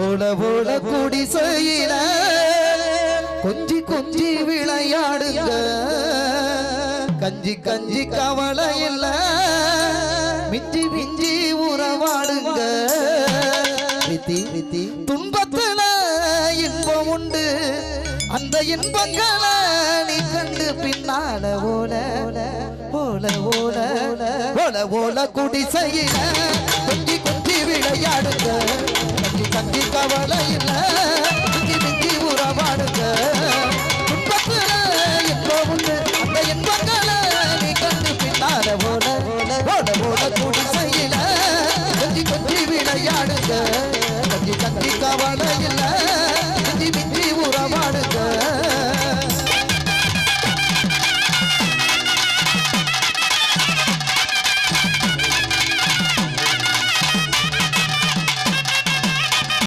ஓட ஓட குடிசையில கொஞ்சி கொஞ்சி விளையாடுங்க. கஞ்சி கஞ்சி கவலை இல்ல மிஞ்சி மிஞ்சி உறவாடுங்க. துன்பத்துல இன்பம் உண்டு. அந்த இன்பங்களை நீ கண்டு பின்னால ஓல ஓல ஓல ஓல ஓல குடிசையில கவலை இல்லை திங்கி திங்கி உறவாடுங்க. துன்பத்துல எப்போ உண்டு? அந்த இன்பங்களை நீ கண்டு பின்னால ஓட ஓட ஓட குடிசையில கொஞ்சி கொஞ்சி விளையாடுங்க. கஞ்சி கஞ்சி கவலை இல்லை திங்கி திங்கி உறவாடுங்க.